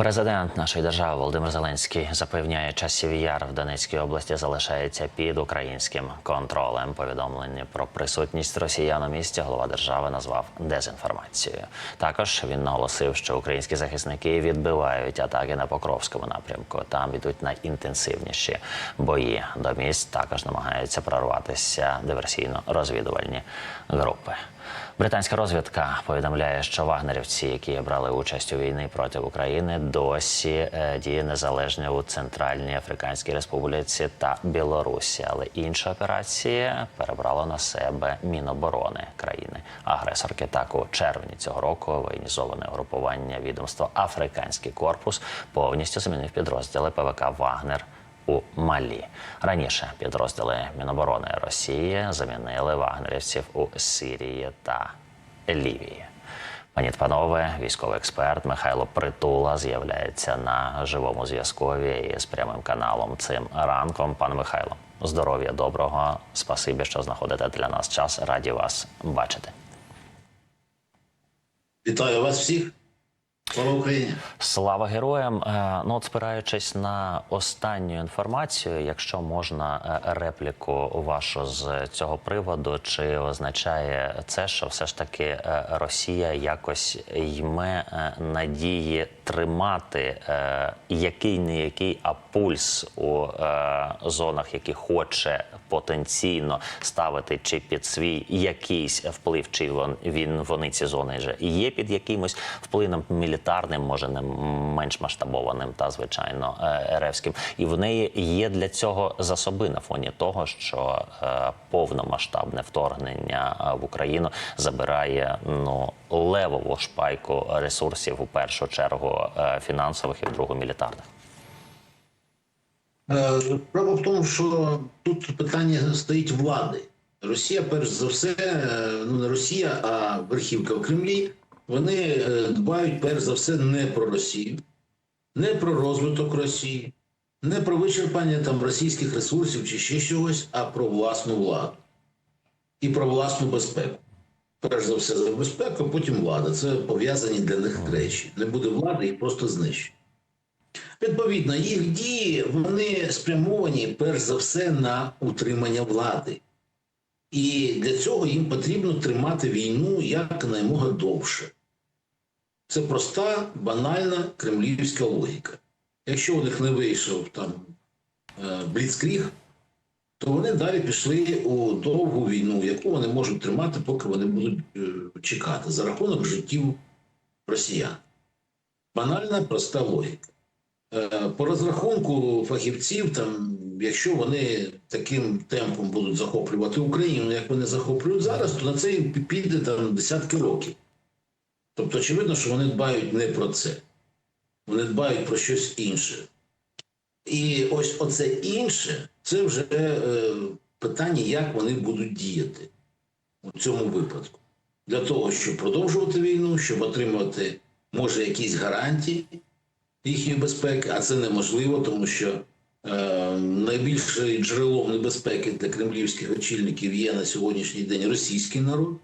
Президент нашої держави Володимир Зеленський запевняє, часів яр в Донецькій області залишається під українським контролем. Повідомлення про присутність росіян у місті голова держави назвав дезінформацією. Також він наголосив, що українські захисники відбивають атаки на Покровському напрямку. Там йдуть найінтенсивніші бої. До місць також намагаються прорватися диверсійно-розвідувальні групи. Британська розвідка повідомляє, що вагнерівці, які брали участь у війні проти України, досі е, діє незалежно у Центральній Африканській Республіці та Білорусі. Але інші операції перебрало на себе Міноборони країни агресорки. Так у червні цього року воєнізоване групування відомства Африканський корпус повністю замінив підрозділи ПВК Вагнер у Малі. Раніше підрозділи Міноборони Росії замінили вагнерівців у Сирії та Лівії. Пані панове, військовий експерт Михайло Притула з'являється на живому зв'язкові з прямим каналом цим ранком. Пане Михайло, здоров'я доброго. Спасибі, що знаходите для нас час. Раді вас бачити. Вітаю вас всіх. Слава Україні! Слава героям! Е, Ну, от спираючись на останню інформацію, якщо можна е, репліку вашу з цього приводу, чи означає це, що все ж таки е, Росія якось йме надії тримати який не який, а пульс у зонах, які хоче потенційно ставити чи під свій якийсь вплив, чи він вони ці зони вже є під якимось впливом мілітарним, може не менш масштабованим та звичайно е, РФським. І в неї є для цього засоби на фоні того, що е, повномасштабне вторгнення е, в Україну забирає ну левову шпайку ресурсів у першу чергу фінансових і в другу мілітарних. Е, Справа в тому, що тут питання стоїть влади. Росія, перш за все, е, ну не Росія, а верхівка в Кремлі. Вони е, дбають перш за все не про Росію, не про розвиток Росії, не про вичерпання там російських ресурсів чи ще чогось, а про власну владу і про власну безпеку. Перш за все за безпеку, а потім влада. Це пов'язані для них речі. Не буде влади, їх просто знищать. Відповідно, їх дії вони спрямовані перш за все на утримання влади. І для цього їм потрібно тримати війну якнаймога довше. Це проста, банальна кремлівська логіка. Якщо у них не вийшов там е, бліцкріг, то вони далі пішли у довгу війну, яку вони можуть тримати, поки вони будуть е, чекати за рахунок життів росіян. Банальна, проста логіка. Е, По розрахунку фахівців, там, якщо вони таким темпом будуть захоплювати Україну, як вони захоплюють зараз, то на це піде там десятки років. Тобто, очевидно, що вони дбають не про це, вони дбають про щось інше. І ось оце інше це вже е, питання, як вони будуть діяти у цьому випадку. Для того, щоб продовжувати війну, щоб отримати, може, якісь гарантії їхньої безпеки, а це неможливо, тому що е, найбільшим джерелом небезпеки для кремлівських очільників є на сьогоднішній день російський народ.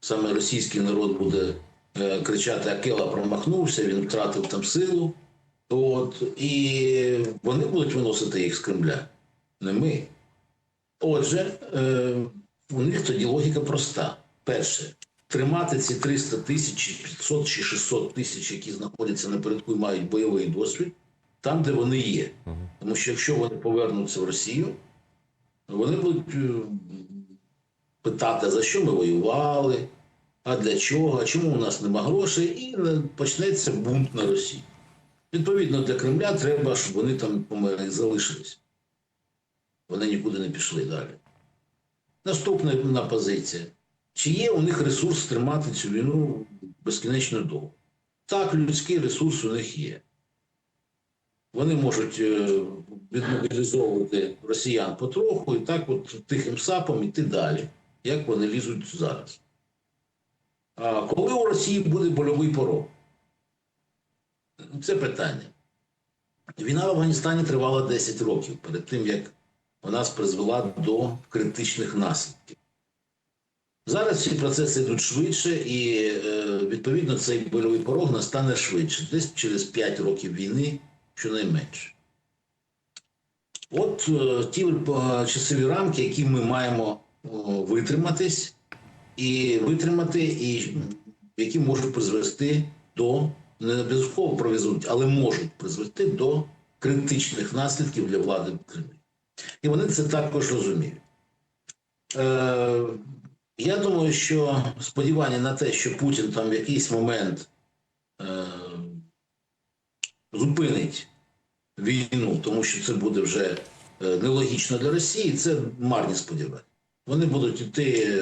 Саме російський народ буде е, кричати: Акела промахнувся, він втратив там силу. От, і вони будуть виносити їх з Кремля, не ми. Отже, е, у них тоді логіка проста. Перше, тримати ці 300 тисяч, 500 чи 600 тисяч, які знаходяться напередку і мають бойовий досвід, там, де вони є. Тому що якщо вони повернуться в Росію, вони будуть е, питати, за що ми воювали, а для чого, а чому у нас нема грошей, і е, почнеться бунт на Росії. Відповідно, для Кремля треба, щоб вони там залишились. Вони нікуди не пішли далі. Наступна позиція. Чи є у них ресурс тримати цю війну безкінечно довго? Так, людський ресурс у них є. Вони можуть е, відмобілізовувати росіян потроху і так от тихим сапом іти далі, як вони лізуть зараз. А коли у Росії буде больовий порог? Це питання. Війна в Афганістані тривала 10 років перед тим, як вона призвела до критичних наслідків. Зараз ці процеси йдуть швидше, і е, відповідно цей больовий порог настане швидше, десь через 5 років війни, щонайменше. От е, ті е, часові рамки, які ми маємо витриматись, і витримати, і які можуть призвести до не обов'язково привезуть, але можуть призвести до критичних наслідків для влади в Криму. І вони це також розуміють. Я думаю, що сподівання на те, що Путін там в якийсь момент е, зупинить війну, тому що це буде вже е, нелогічно для Росії, це марні сподівання. Вони будуть йти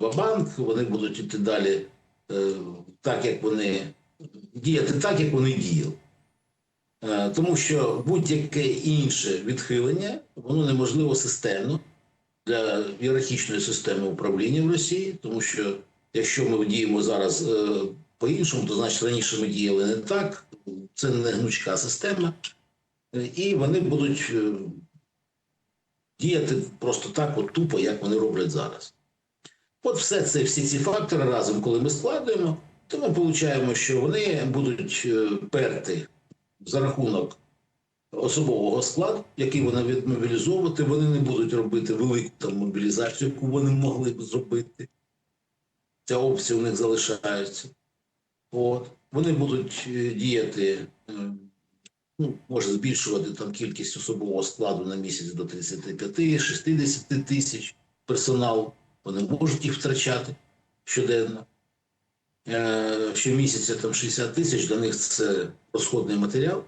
в банк вони будуть йти далі е, так, як вони діяти так, як вони діяли. Е, Тому що будь-яке інше відхилення, воно неможливо системно для ієрархічної системи управління в Росії, тому що якщо ми діємо зараз е, по-іншому, то значить раніше ми діяли не так, це не гнучка система, і вони будуть е, діяти просто так, от тупо, як вони роблять зараз. От все це, всі ці фактори разом, коли ми складуємо, то ми отримуємо, що вони будуть е, перти за рахунок особового складу, який вони відмобілізовувати, вони не будуть робити велику там мобілізацію, яку вони могли б зробити. Ця опція у них залишається. От. Вони будуть е, діяти, е, ну, може збільшувати там кількість особового складу на місяць до 35-60 тисяч персоналу. Вони можуть їх втрачати щоденно. Е, Щомісяця там 60 тисяч, для них це розходний матеріал.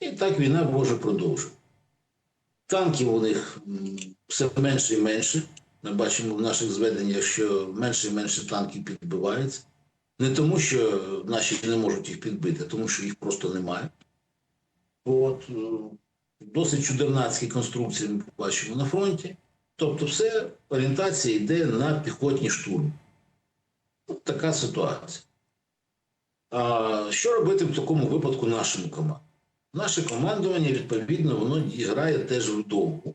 І так війна може продовжувати. Танків у них все менше і менше. Ми бачимо в наших зведеннях, що менше і менше танків підбивається. Не тому, що наші не можуть їх підбити, а тому що їх просто немає. От, е, досить чудернацькі конструкції ми бачимо на фронті. Тобто, все орієнтація йде на піхотні штурми. От така ситуація. А що робити в такому випадку нашому командам? Наше командування, відповідно, воно грає теж в довгу.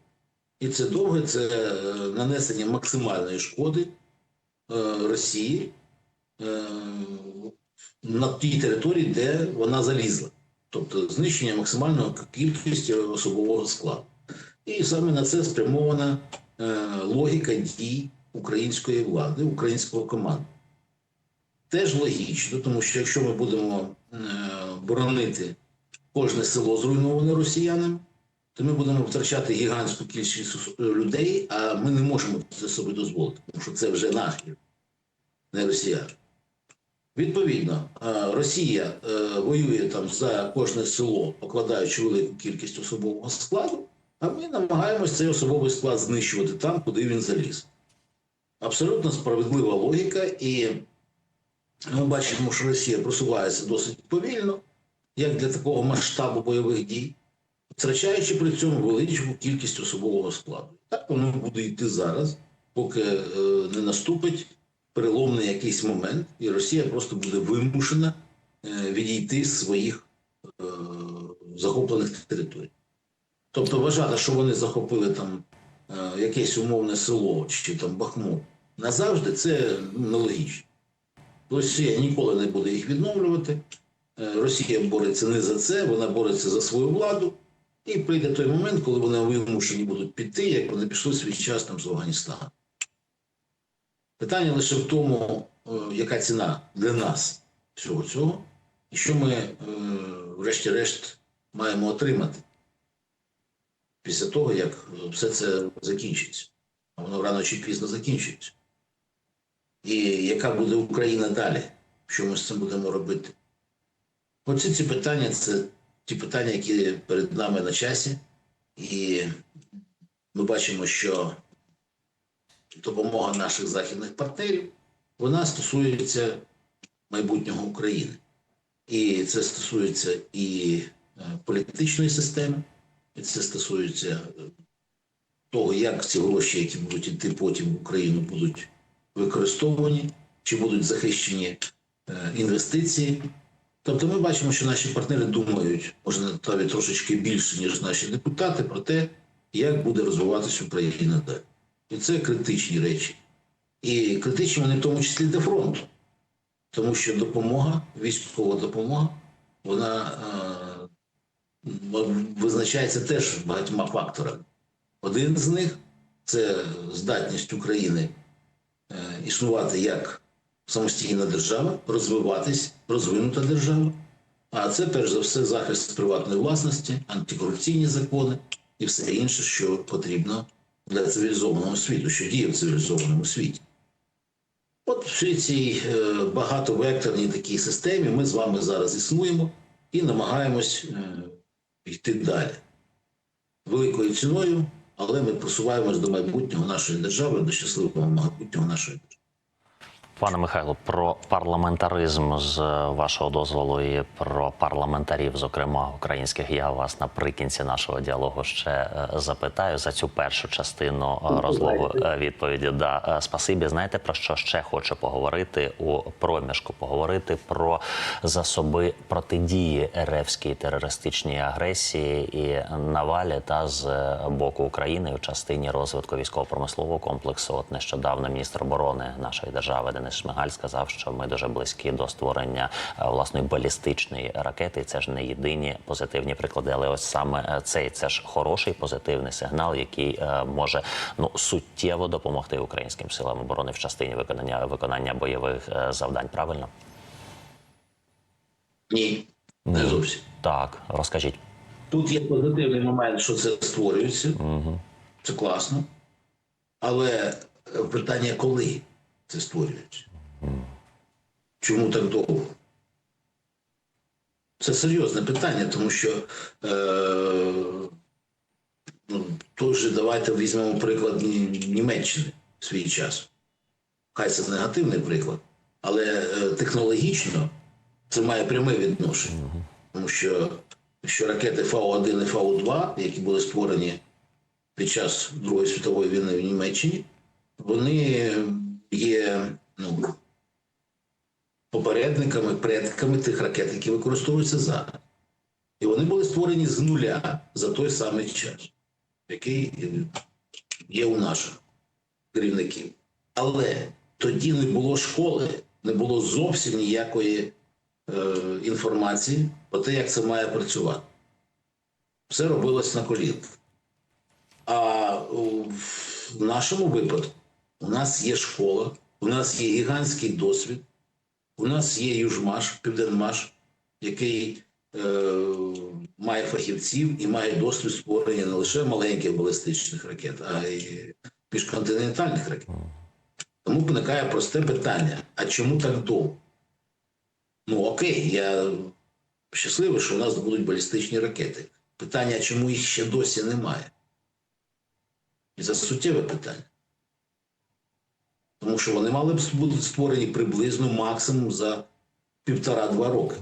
І це довге це е, нанесення максимальної шкоди е, Росії е, на тій території, де вона залізла. Тобто знищення максимальної кількості особового складу. І саме на це спрямована логіка дій української влади, українського команду. Теж логічно, тому що якщо ми будемо боронити кожне село зруйноване росіянами, то ми будемо втрачати гігантську кількість людей, а ми не можемо це собі дозволити, тому що це вже наші, не росіяни. Відповідно, е, Росія е, воює там за кожне село, покладаючи велику кількість особового складу, а ми намагаємося цей особовий склад знищувати там, куди він заліз. Абсолютно справедлива логіка, і ми бачимо, що Росія просувається досить повільно, як для такого масштабу бойових дій, втрачаючи при цьому величезну кількість особового складу. Так воно буде йти зараз, поки е, не наступить переломний якийсь момент, і Росія просто буде вимушена е, відійти з своїх е, захоплених територій. Тобто вважати, що вони захопили там якесь умовне село чи там Бахмут назавжди, це ну, нелогічно. Росія ніколи не буде їх відновлювати. Е, Росія бореться не за це, вона бореться за свою владу. І прийде той момент, коли вони вимушені будуть піти, як вони пішли свій час там з Афганістану. Питання лише в тому, е, яка ціна для нас всього цього, і що ми, е, врешті-решт, маємо отримати після того, як все це закінчиться. А воно рано чи пізно закінчується. І яка буде Україна далі? Що ми з цим будемо робити? Оці ці питання це ті питання, які перед нами на часі, і ми бачимо, що допомога наших західних партнерів вона стосується майбутнього України. І це стосується і е, політичної системи, і це стосується е, того, як ці гроші, які будуть йти потім в Україну, будуть використовані, чи будуть захищені е, інвестиції. Тобто ми бачимо, що наші партнери думають, може навіть трошечки більше, ніж наші депутати, про те, як буде розвиватися Україна далі. І це критичні речі. І критичні вони в тому числі для фронту. Тому що допомога, військова допомога, вона е, визначається теж багатьма факторами. Один з них це здатність України е, існувати як самостійна держава, розвиватись, розвинута держава. А це перш за все захист приватної власності, антикорупційні закони і все інше, що потрібно для цивілізованого світу, що діє в цивілізованому світі. От в цій- е, багатовекторній такій системі ми з вами зараз існуємо і намагаємось е, йти далі. Великою ціною, але ми просуваємось до майбутнього нашої держави, до щасливого майбутнього нашої держави. Пане Михайло, про парламентаризм з вашого дозволу і про парламентарів, зокрема українських, я вас наприкінці нашого діалогу ще е, запитаю за цю першу частину е, розлогу е, відповіді. Да, е, спасибі. Знаєте про що ще хочу поговорити у проміжку? Поговорити про засоби протидії ревській терористичній агресії і навалі та з боку України в частині розвитку військово-промислового комплексу. От нещодавно міністр оборони нашої держави Денис Шмигаль сказав, що ми дуже близькі до створення е, власної балістичної ракети. І Це ж не єдині позитивні приклади, але ось саме е, цей це ж хороший позитивний сигнал, який е, може ну суттєво допомогти українським силам оборони в частині виконання виконання бойових завдань. Правильно Ні, не зовсім. так розкажіть. Тут є позитивний момент, що це створюється. Це класно. Але питання, коли це створюється? Чому так довго? Це серйозне питання, тому що е, ну, той же давайте візьмемо приклад Німеччини в свій час. Хай це негативний приклад, але е, технологічно це має пряме відношення. Тому що, що ракети Фау-1 і Фау-2, які були створені під час Другої світової війни в Німеччині, вони є ну, попередниками, предками тих ракет, які використовуються зараз. І вони були створені з нуля за той самий час, який є у наших керівників. Але тоді не було школи, не було зовсім ніякої е, інформації про те, як це має працювати. Все робилось на колінках. А в нашому випадку у нас є школа, у нас є гігантський досвід, у нас є Южмаш, Південмаш, який е, має фахівців і має досвід створення не лише маленьких балістичних ракет, а й міжконтинентальних ракет. Тому виникає просте питання: а чому так довго? Ну окей, я щасливий, що у нас будуть балістичні ракети. Питання, чому їх ще досі немає? І це суттєве питання. Що вони мали б бути створені приблизно максимум за півтора-два роки.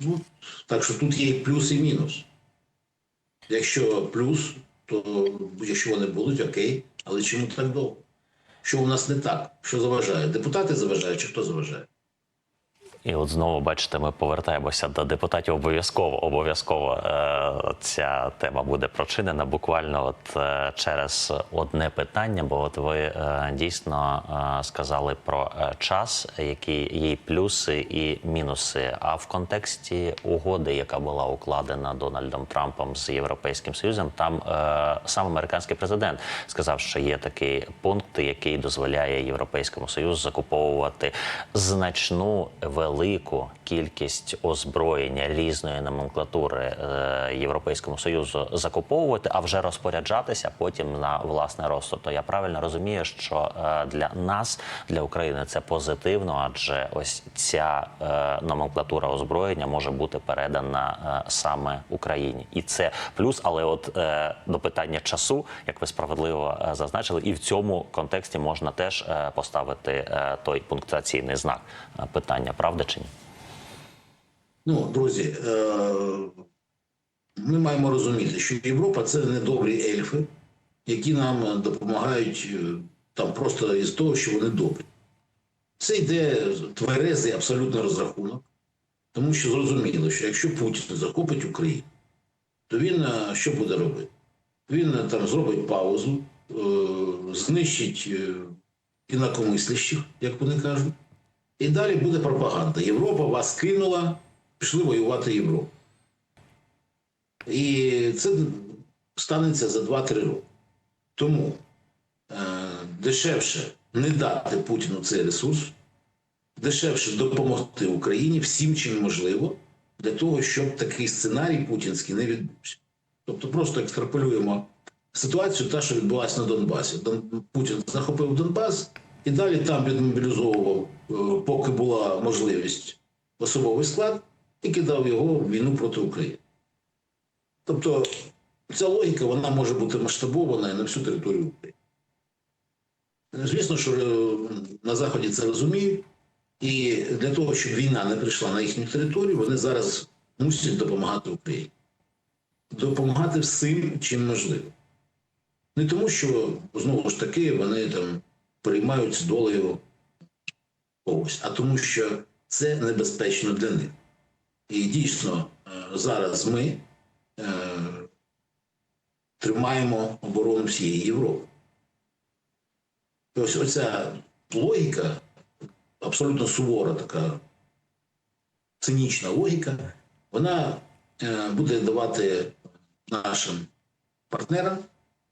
Ну, так що тут є і плюс, і мінус. Якщо плюс, то якщо вони будуть, окей. Але чому так довго? Що у нас не так? Що заважає? Депутати заважають чи хто заважає? І от знову бачите, ми повертаємося до депутатів. Обов'язково обов'язково е, ця тема буде прочинена буквально от е, через одне питання. Бо от ви е, дійсно е, сказали про е, час, які є плюси і мінуси. А в контексті угоди, яка була укладена Дональдом Трампом з Європейським Союзом, там е, сам американський президент сказав, що є такий пункт, який дозволяє Європейському Союзу закуповувати значну велику кількість озброєння різної номенклатури е, Європейському Союзу закуповувати, а вже розпоряджатися потім на власне розсуд. То я правильно розумію, що е, для нас, для України, це позитивно, адже ось ця е, номенклатура озброєння може бути передана саме Україні, і це плюс. Але от до питання часу, як ви справедливо зазначили, і в цьому контексті можна теж поставити той пунктуаційний знак питання, правда чи ні? Ну, друзі, е, ми маємо розуміти, що Європа це не добрі ельфи, які нам допомагають е, там просто із того, що вони добрі. Це йде тверезий абсолютно розрахунок, тому що зрозуміло, що якщо Путін захопить Україну, то він е, що буде робити? Він там зробить паузу, знищить інакомислящих, як вони кажуть. І далі буде пропаганда. Європа вас кинула, пішли воювати Європу. І це станеться за 2-3 роки. Тому е, дешевше не дати Путіну цей ресурс, дешевше допомогти Україні всім, чим можливо, для того, щоб такий сценарій путінський не відбувся. Тобто просто екстраполюємо ситуацію, та, що відбулася на Донбасі. Дон- Путін захопив Донбас і далі там відмобілізовував, е, поки була можливість, особовий склад і кидав його в війну проти України. Тобто ця логіка вона може бути масштабована на всю територію України. Звісно, що е, на Заході це розуміють, і для того, щоб війна не прийшла на їхню територію, вони зараз мусять допомагати Україні. Допомагати всім, чим можливо. Не тому, що знову ж таки вони там переймають з долею когось, а тому, що це небезпечно для них. І дійсно е, зараз ми е, тримаємо оборону всієї Європи. І ось оця логіка, абсолютно сувора така цинічна логіка, вона е, буде давати нашим партнерам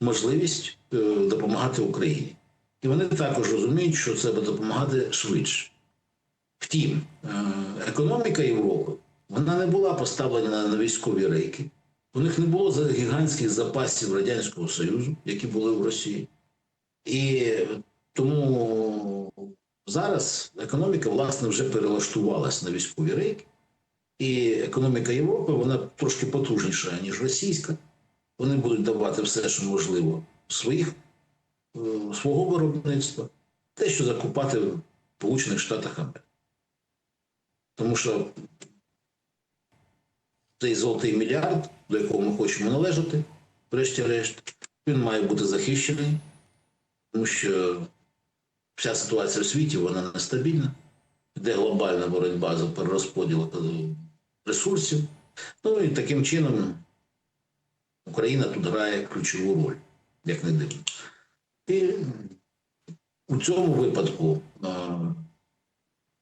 можливість е, допомагати Україні. І вони також розуміють, що це буде допомагати швидше. Втім, е, економіка Європи вона не була поставлена на військові рейки. У них не було гігантських запасів Радянського Союзу, які були в Росії. І тому зараз економіка, власне, вже перелаштувалась на військові рейки. І економіка Європи вона трошки потужніша, ніж російська. Вони будуть давати все, що можливо, своїх, свого виробництва, те, що закупати в Сполучених Штатах Америки. Тому що цей золотий мільярд, до якого ми хочемо належати, врешті-решт, він має бути захищений, тому що вся ситуація в світі вона нестабільна, йде глобальна боротьба за перерозподіл е, ресурсів. Ну і таким чином Україна тут грає ключову роль, як не дивно. І у цьому випадку е,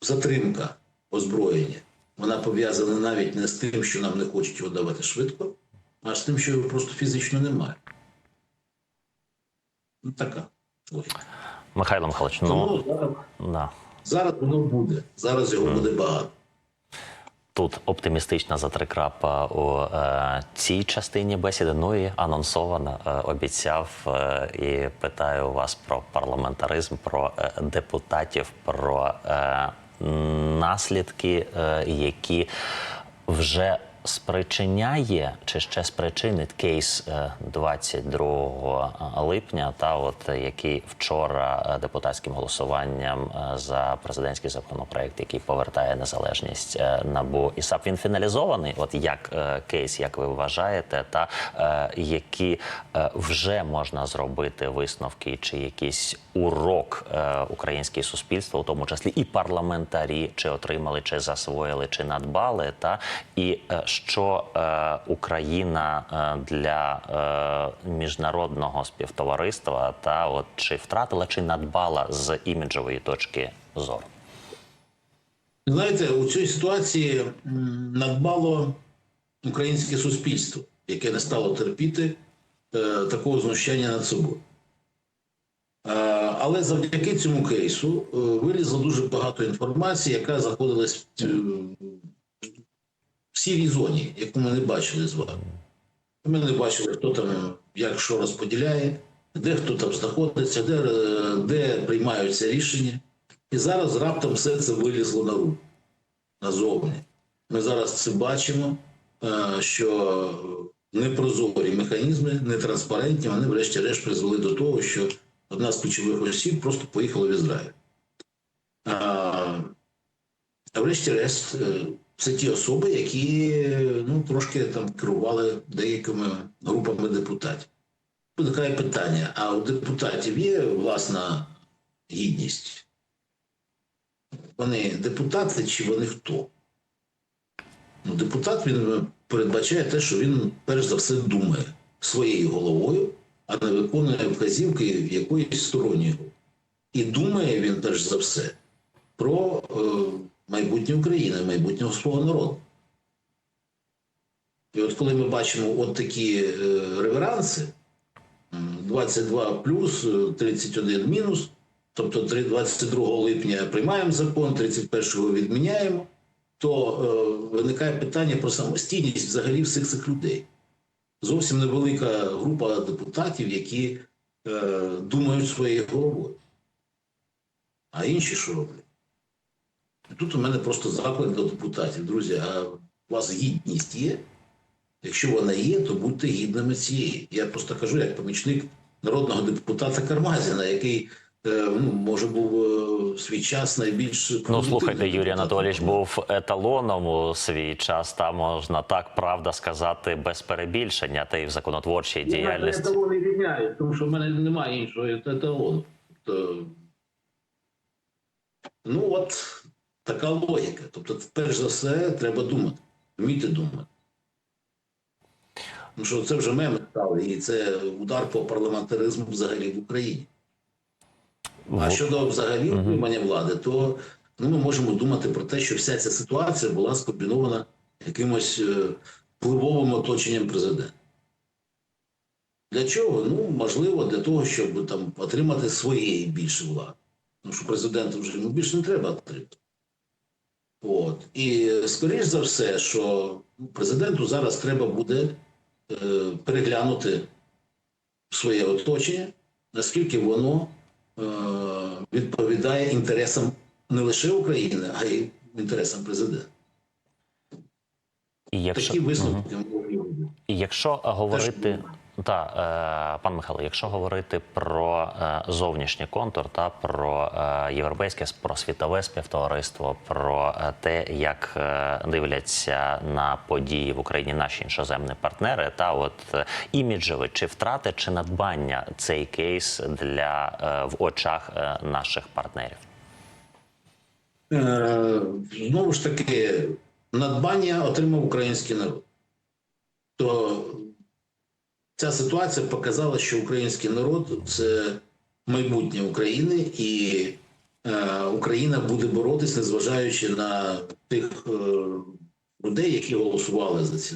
затримка озброєння вона пов'язана навіть не з тим, що нам не хочуть його давати швидко, а з тим, що його просто фізично немає. Ну, така логіка. Михайло Михайлович, ну Тому зараз, да. зараз воно буде. Зараз його буде багато. Тут оптимістична затрикрапа у е, цій частині бесіди. Ну і анонсовано е, обіцяв е, і питаю вас про парламентаризм, про е, депутатів, про е, наслідки, е, які вже спричиняє чи ще спричинить кейс е, 22 липня, та от е, який вчора е, депутатським голосуванням е, за президентський законопроект, який повертає незалежність е, набу і САП, він фіналізований. От як е, кейс, як ви вважаєте, та е, які е, вже можна зробити висновки, чи якийсь урок е, українське суспільство, у тому числі і парламентарі, чи отримали, чи засвоїли, чи надбали, та і е, що е, Україна е, для е, міжнародного співтовариства та от чи втратила, чи надбала з іміджової точки зору. Знаєте, у цій ситуації надбало українське суспільство, яке не стало терпіти е, такого знущання над собою. Е, але завдяки цьому кейсу е, вилізло дуже багато інформації, яка знаходилась в, сірій зоні, яку ми не бачили з вами. Ми не бачили, хто там як що розподіляє, де хто там знаходиться, де, де приймаються рішення. І зараз раптом все це вилізло на руку назовні. Ми зараз це бачимо, е, що непрозорі механізми, нетранспарентні, вони врешті-решт призвели до того, що одна з ключових осіб просто поїхала в Ізраїль. А а врешті-решт, е, це ті особи, які ну, трошки там керували деякими групами депутатів. Виникає питання: а у депутатів є власна гідність? Вони депутати чи вони хто? Ну, депутат він передбачає те, що він перш за все думає своєю головою а не виконує вказівки якоїсь сторонньої. І думає він перш за все про е, майбутнє України, майбутнього свого народу. І от коли ми бачимо от такі е, реверанси, 22 плюс, е, 31 мінус, тобто три- 22 липня приймаємо закон, 31-го відміняємо, то е, виникає питання про самостійність взагалі всіх цих людей. Зовсім невелика група депутатів, які е, думають своєю головою. А інші що роблять? Тут у мене просто заклик до депутатів. Друзі, а у вас гідність є? Якщо вона є, то будьте гідними цієї. Я просто кажу, як помічник народного депутата Кармазіна, який е, ну, може був е, в свій час найбільш Ну слухайте, Юрій. Анатолійович був еталоном у свій час. Та можна так правда сказати без перебільшення, та й в законотворчій діяльності. Я того не відняю, тому що в мене немає іншого еталону. Тобто, ну от така логіка. Тобто, перш за все, треба думати, вміти думати. Тому що це вже меми стали, і це удар по парламентаризму взагалі в Україні. А щодо взагалі утримання влади, то ну, ми можемо думати про те, що вся ця ситуація була скомбінована якимось е, впливовим оточенням президента. Для чого? Ну, можливо, для того, щоб там отримати своєї більше влади. Тому що президенту вже йому більше не треба отримати. От. І скоріш за все, що президенту зараз треба буде е, переглянути своє оточення, наскільки воно е, відповідає інтересам не лише України, а й інтересам президента. І якщо, Такі висновки бути. І якщо говорити. Та, е, пан Михайло, якщо говорити про е, зовнішній контур та про е, європейське, про світове співтовариство, про те, як дивляться на події в Україні наші іншоземні партнери, та от іміджеве, чи втрати, чи надбання цей кейс для в очах наших партнерів? Знову ж таки, надбання отримав український народ. То ця ситуація показала, що український народ це майбутнє України, і е, Україна буде боротися, незважаючи на тих е, людей, які голосували за ці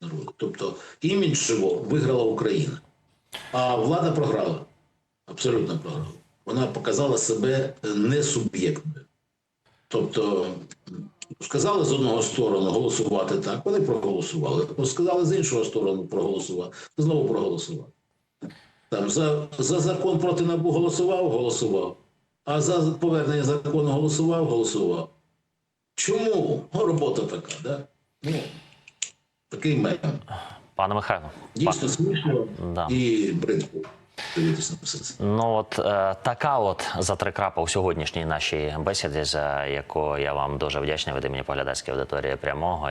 народи. Тобто іміджево виграла Україна, а влада програла. Абсолютно програла. Вона показала себе несуб'єктною. Тобто сказали з одного сторону голосувати так, вони проголосували. Сказали з іншого сторону проголосувати, знову проголосували. Там за, за закон проти НАБУ голосував, голосував. А за повернення закону голосував, голосував. Чому? Ну, робота така, да? Ну, такий мем. Пане Михайло, Дійсно смішно Да. і бридко Ну от е, така от за три крапа у сьогоднішній нашій бесіді, за яку я вам дуже вдячний від імені поглядацької аудиторії прямого.